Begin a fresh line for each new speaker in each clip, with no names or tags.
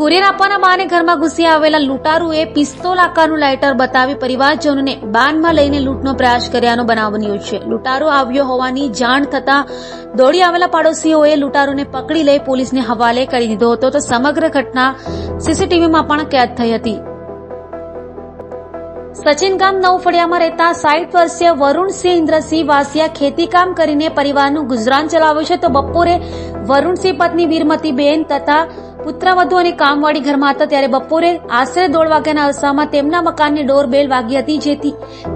Courier આપવાના બહાને ઘરમાં ઘૂસી આવેલા લૂંટારુએ પિસ્તોલ આકારનું લાઇટર બતાવી પરિવારજનોને બાનમાં લઈને લૂંટનો પ્રયાસ કર્યાનો બનાવ બન્યો છે. લૂંટારો આવ્યો હોવાની જાણ થતાં દોડી આવેલા પાડોશીઓએ લૂંટારૂને પકડી લઈ પોલીસને હવાલે કરી દીધો હતો તો સમગ્ર ઘટના સીસીટીવીમાં પણ કેદ થઈ હતી. સચિન ગામ નવફળિયામાં રહેતા સાઠ વર્ષીય વરુણસિંહ ઇન્દ્રસિંહ વાસિયા ખેતીકામ કરીને પરિવારનું ગુજરાન ચલાવે છે તો બપોરે વરુણસિંહ પત્ની વીરમતીબેન તથા પુત્રવધુ અને કામવાળી ઘરમાં હતા ત્યારે બપોરે આશરે દોઢ વાગ્યાના અરસામાં તેમના મકાનની ડોરબેલ વાગી હતી, જેથી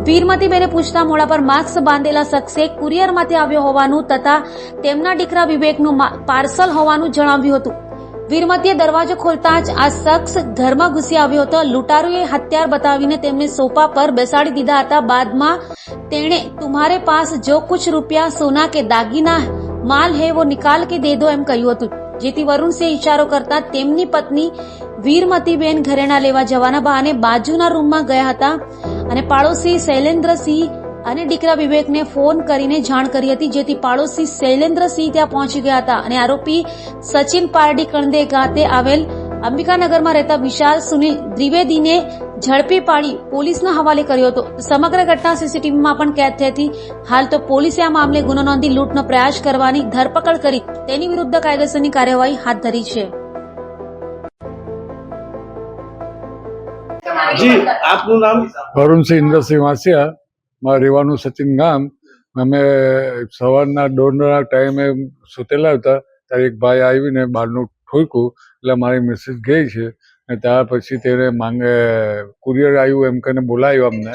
વીરમતીબેને પૂછતા મોડા પર માસ્ક બાંધેલા શખ્સે કુરિયરમાંથી આવ્યો હોવાનું તથા તેમના દીકરા વિવેકનું પાર્સલ હોવાનું જણાવ્યું હતું. વીરમતીએ દરવાજો ખોલતા જ આ શખ્સ ઘરમાં ઘૂસી આવ્યો હતો. લૂંટારુએ હથિયાર બતાવીને તેમને સોફા પર બેસાડી દીધા હતા. બાદમાં તેણે, તુમ્હારે પાસ જો કુછ રૂપિયા સોના કે દાગીના માલ હે વો નિકાલ કે દે દો એમ કહ્યું હતું. જેથી વરુણસિંહ ઇશારો કરતા તેમની પત્ની વીરમતીબેન ઘરેણા લેવા જવાના બહાને બાજુના રૂમમાં ગયા હતા. અને પાડોશી શૈલેન્દ્રસિંહ અને દીકરા વિવેકને ફોન કરીને જાણ કરી હતી, જેથી પાડોશી શૈલેન્દ્રસિંહ ત્યાં પહોંચી ગયા હતા. અને આરોપી સચિન પારડી કણદે ખાતે આવેલ અંબિકાનગરમાં રહેતા વિશાલ સુનિલ દ્વિવેદીને ઝડપી પાડી પોલીસના હવાલે કર્યો હતો. સમગ્ર ઘટના સીસીટીવીમાં પણ કેદ થઈ હતી. હાલ તો પોલીસે આ મામલે ગુનો નોંધી લૂંટનો પ્રયાસ કરવાની ધરપકડ કરી તેની વિરુદ્ધ કાયદેસરની કાર્યવાહી હાથ ધરી છે.
જી આપનું નામ?
વરુણસિંહ ઇન્દ્રસિંહ વાસિયા. મારે રહેવાનું સચિન ગામ. અમે સવારના દોઢના ટાઈમે સુતેલા હતા. ત્યારે એક ભાઈ આવીને બહારનું ઠોક્યું એટલે મારી મિસિસ ગઈ છે અને ત્યાર પછી તેને માંગે કુરિયર આવ્યું એમ કહીને બોલાવ્યું અમને.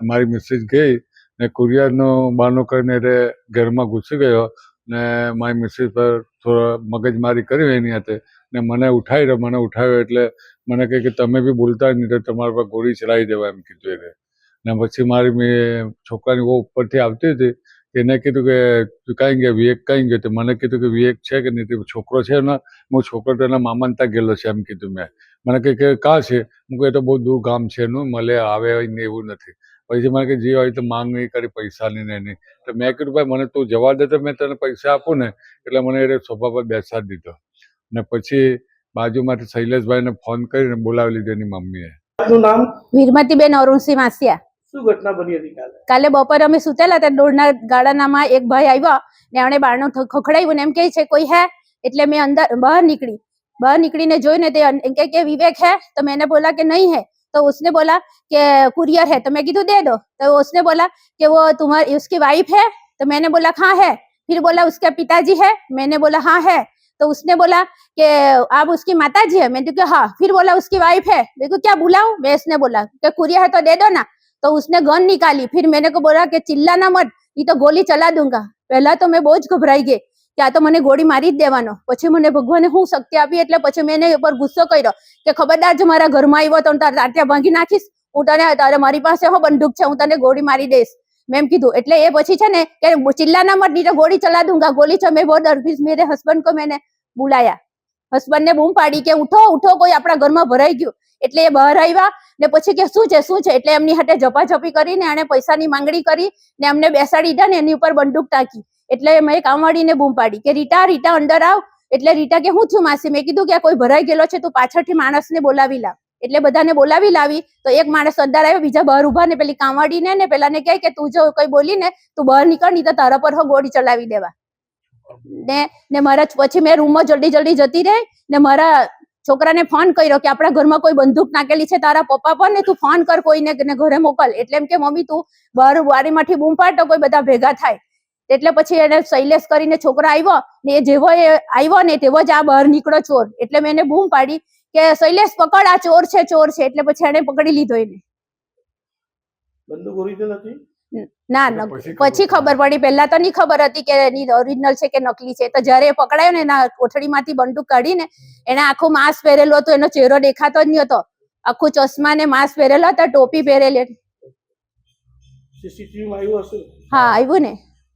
મારી મિસિસ ગઈ ને કુરિયરનો બહાનો કરીને એટલે ઘરમાં ઘૂસી ગયો ને મારી મિસિસ પર થોડો મગજમારી કરી એની હાથે ને મને ઉઠાવ્યો મને ઉઠાવ્યો એટલે મને કહે કે તમે બી બોલતા નહીં તો તમારા પર ગોળી ચલાવી દેવા એમ કીધું એને. ને પછી મારી છોકરાની બહુ ઉપરથી આવતી હતી એને કીધું કે તું કાંઈ ગયો વિવેક કાંઈ ગયો તો મને કીધું કે વિવેક છે કે નહીં? તે છોકરો છે ને હું છોકરો તો એના મામાને ત્યાં ગયેલો છે એમ કીધું મેં. મને કહે કે કાં છે? હું કહે તો બહુ દૂર ગામ છે એનું મળે આવે ને એવું નથી. પછી મને કે જે હોય તો માંગ નહીં કરી પૈસાની ને એની. તો મેં કીધું ભાઈ મને તું જવા દે તો મેં તને પૈસા આપું ને. એટલે મને એ સોફા પર બેસાડી દીધો. ને પછી બાજુમાંથી શૈલેષભાઈને ફોન કરીને બોલાવી લીધો એની મમ્મીએ.
નામ
વીરમતીબેન અરુણસિંહ માસિયા
શું ઘટના બની હતી કાલે
કાલે બપોરે અમે સુતેલા હતા દોડના ગાળાનામાં એક ભાઈ આવ્યો ને એણે બારણું થ- ખખડાવ્યું ને એમ કહે છે કોઈ હે એટલે મેં અંદર બહાર નીકળી બહાર નીકળીને જોઈને તે અન- કહે કે વિવેક है तो मैंने बोला कि नहीं है तो उसने बोला कि कुरियर है तो मैं कीधु दे दो तो उसने बोला कि वो तुम्हारी उसकी वाइफ है तो मैंने बोला हाँ है फिर बोला उसके पिताजी है मैंने बोला हाँ है तो उसने बोला कि आप उसकी माता जी है मैंने कहा हाँ फिर बोला उसकी वाइफ है मेरे को क्या बुलाऊं मैं इसने बोला कि कुरियर है तो दे दो ना तो उसने गन निकाली फिर मैंने को बोला कि चिल्लाना मत ये तो गोली चला दूंगा પહેલા તો મેં બહુ જ ગભરાઈ ગઈ કે આ તો મને ગોળી મારી જ દેવાનો પછી મને ભગવાને હું શક્તિ આપી એટલે પછી મેં એને ઉપર ગુસ્સો કર્યો કે ખબરદાર જો મારા ઘરમાં આવ્યો તો હું તારા તાટિયા ભાંગી નાખીશ હું તને તારે મારી પાસે હો બંદૂક છે હું તને ગોળી મારી દઈશ મેં એમ કીધું એટલે એ પછી છે ને કે ચિલ્લાના મત નહીં તો ગોળી ચલા દૂંગા ગોલી છે મેં બહુ ડર फिर मेरे हस्बैंड को मैंने હસબન્ડને બૂમ પાડી કે ઉઠો ઉઠો, કોઈ આપણા ઘરમાં ભરાઈ ગયું. એટલે એ બહાર આવ્યા ને પછી કે શું છે શું છે? એટલે એમની હાટે ઝપાઝપી કરીને એને પૈસાની માંગણી કરી ને એમને બેસાડી દીધા ને એની ઉપર બંદૂક ટાંકી. એટલે મેં કામવાળીને બૂમ પાડી કે, રીટા રીટા, અંદર આવ. એટલે રીટા કે, હું છું માસી? મેં કીધું કે આ કોઈ ભરાઈ ગયેલો છે, તું પાછળથી માણસને બોલાવી લાવ. એટલે બધાને બોલાવી લાવી તો એક માણસ અંદર આવ્યો, બીજા બહાર ઊભા ને પેલી કામવાળીને ને પેલાને કહે કે, તું જો, કોઈ બોલીને તું બહાર નીકળ, નહીં તો તારા પર હો ગોળી ચલાવી દેવા. ને ને મારા પછી મેં રૂમમાં જલ્દી જલ્દી જતી રહી ને મારા છોકરાને ફોન કર્યો કે આપણા ઘરમાં કોઈ બંદૂક નાખેલી છે, તારા પપ્પા પર ને તું ફોન કર કોઈને ને ઘરે મોકલ. એટલે એમ કે, મમ્મી, તું બહાર વારીમાંથી બૂમ પાડ તો કોઈ બધા ભેગા થાય. એટલે પછી એને શૈલેષ કરીને છોકરા આવ્યો ને એ જેવો એ આવ્યો ને તેવો જ આ બહાર નીકળો ચોર. એટલે મેં એને બૂમ પાડી કે, શૈલેષ, પકડ, આ ચોર છે ચોર છે. એટલે પછી એને પકડી લીધો એને.
બંદૂક ઓરિજિનલ હતી?
ના
પછી ખબર
પડી. પહેલા તો નહીં ખબર હતી કે એની ઓરિજિનલ છે કે નકલી છે. તો જ્યારે એ પકડાયો ને એના કોઠડીમાંથી બંદૂક કાઢીને એને આખું માસ્ક પહેરેલું હતું. એનો ચહેરો દેખાતો જ નહીં હતો. આખું ચશ્મા ને માસ્ક પહેરેલો હતો ટોપી પહેરેલી હા આવ્યું ને.